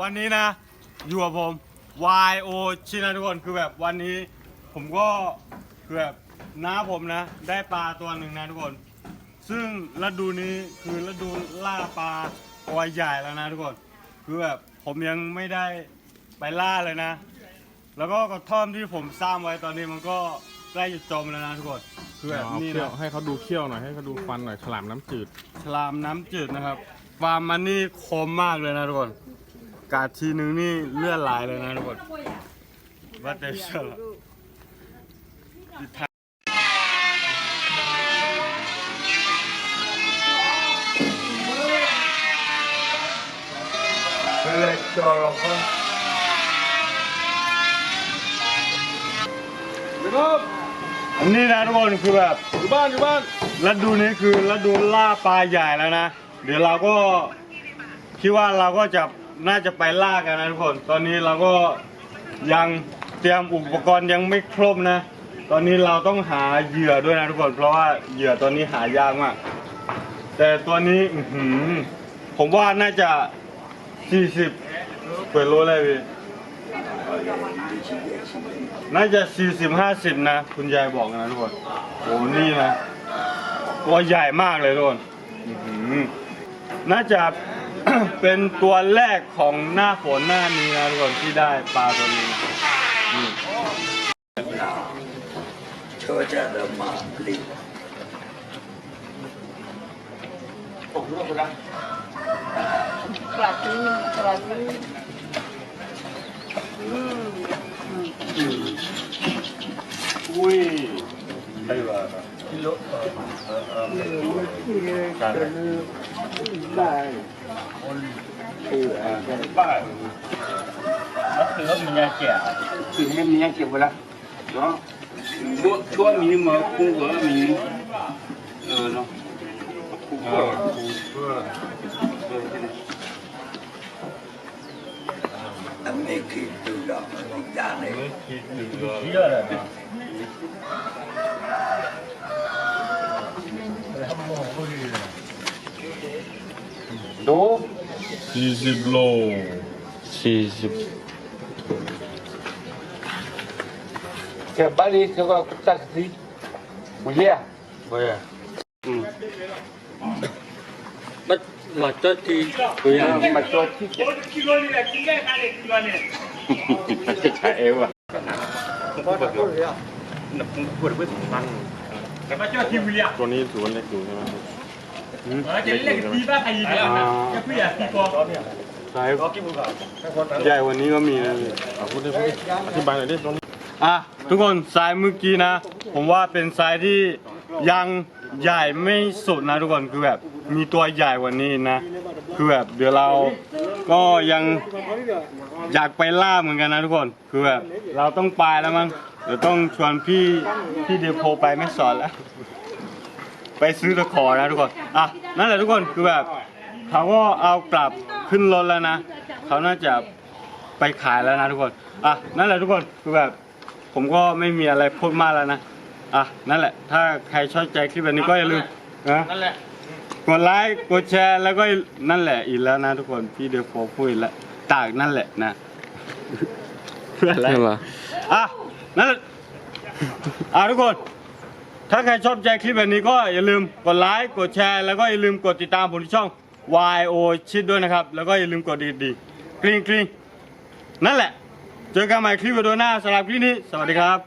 วันนี้นะอยู่กับผม YO ชินะทุกคนคือแบบวันนี้ ผมก็คือแบบน้าผมนะ ได้ปลาตัวหนึ่งนะทุกคน ซึ่งฤดูนี้คือฤดูล่าปลาตัวใหญ่แล้วนะทุกคน คือแบบผมยังไม่ได้ไปล่าเลยนะ แล้วก็กระท่อมที่ผมสร้างไว้ตอนนี้มันก็ใกล้จะจมแล้วนะทุกคนคือแบบเอานี่เขี้ยวนะให้เขาดูเขี้ยวหน่อยให้เขาดูฟันหน่อยฉลามน้ำจืด ฉลามน้ำจืดนะครับฟาร์มมันนี่คมมากเลยนะทุกคน กาดทีนึงนี่เลือดไหลเลยนะทุกคนว่าแต่เชื่อเลยจอเราก็นี่นะทุกคนคือแบบอยู่บ้านอยู่บ้านฤดูนี้คือฤดูล่าปลาใหญ่แล้วนะ เดี๋ยวเราก็คิดว่าเราก็จะ น่าจะไปล่ากันนะทุกคน ตอนนี้เราก็ยังเตรียมอุปกรณ์ยังไม่ครบนะ ตอนนี้เราต้องหาเหยื่อด้วยนะทุกคน เพราะว่าเหยื่อตอนนี้หายากมาก แต่ตัวนี้อื้อหือผมว่าน่าจะ 40เปิดรู้เลยพี่ น่าจะ 40 50 นะ คุณยายบอกนะทุกคน โอ้นี่นะ ตัวใหญ่มากเลยทุกคนอื้อหือน่าจะ เป็นตัวแรกของหน้าฝนหน้านี้นะทุกคนที่ได้ปลาตัวนี้นี่ Çocuğa mali. กลับนี่กลับนี่อุ้ยใช่ว่ากิโลเอ่อเอ่อกาอได้ งแก่คือให้มีเก็บไว้ละเนาะชั่วชั่วมีมาคุ้งเหอมีเออเนาะ คุ้งเหออันนี้คือดูดอกอีกอย่างหนึ่งคิดถึงเยอะเลยนะดู40โล40เก็บบ้านนี้เขาก็ตัดสิมุ้ยอะเว้ยมั นมาจอดที่ตัวอย่างมาจอดที่เก็บใช่เอวอะตัวนี้ถือว่าเล็กอยู่ใช่ไหมใช่ใหญ่กวันนี้ก็มีนะพี่เอาพูดได้พูดดิอธิบายหน่อยดิตรงนี้อะทุกคนทรายเมื่อกี้นะ ผมว่าเป็นทรายที่ยังใหญ่ไม่สุดนะทุกคนคือแบบมีตัวใหญ่กว่านี้นะ คือแบบเดี๋ยวเราก็ยังอยากไปล่าเหมือนกันนะทุกคนคือแบบเราต้องไปแล้วมั้งเดี๋ยวต้องชวนพี่พี่เดโพไปไม่สอนแล้ว ไปซื้อตะขอนะทุกคน อะ นั่นแหละทุกคน คือแบบเขาก็เอากลับขึ้นรถแล้วนะ เขาน่าจะไปขายแล้วนะทุกคน อะ นั่นแหละทุกคน คือแบบ ผมก็ไม่มีอะไรพูดมากแล้วนะ อะ นั่นแหละ ถ้าใครชอบใจคลิปแบบนี้ก็อย่าลืมนะนั่นแหละกดไลค์ กดแชร์ แล้วก็นั่นแหละอีกแล้วนะทุกคน พี่เดฟโฟพูดอีกแล้วตากนั่นแหละนะเพื่ออะไรนั่นเหรออะ นั่นแหละอะทุกคน ถ้าใครชอบใจคลิปแบบนี้ก็อย่าลืมกดไลค์กดแชร์ แล้วก็อย่าลืมกดติดตามผมที่ช่อง YO ชิดด้วยนะครับ แล้วก็อย่าลืมกดดีดีกริ๊งกริ๊งนั่นแหละ เจอกันใหม่คลิปวิดีโอหน้าสำหรับคลิปนี้ สวัสดีครับ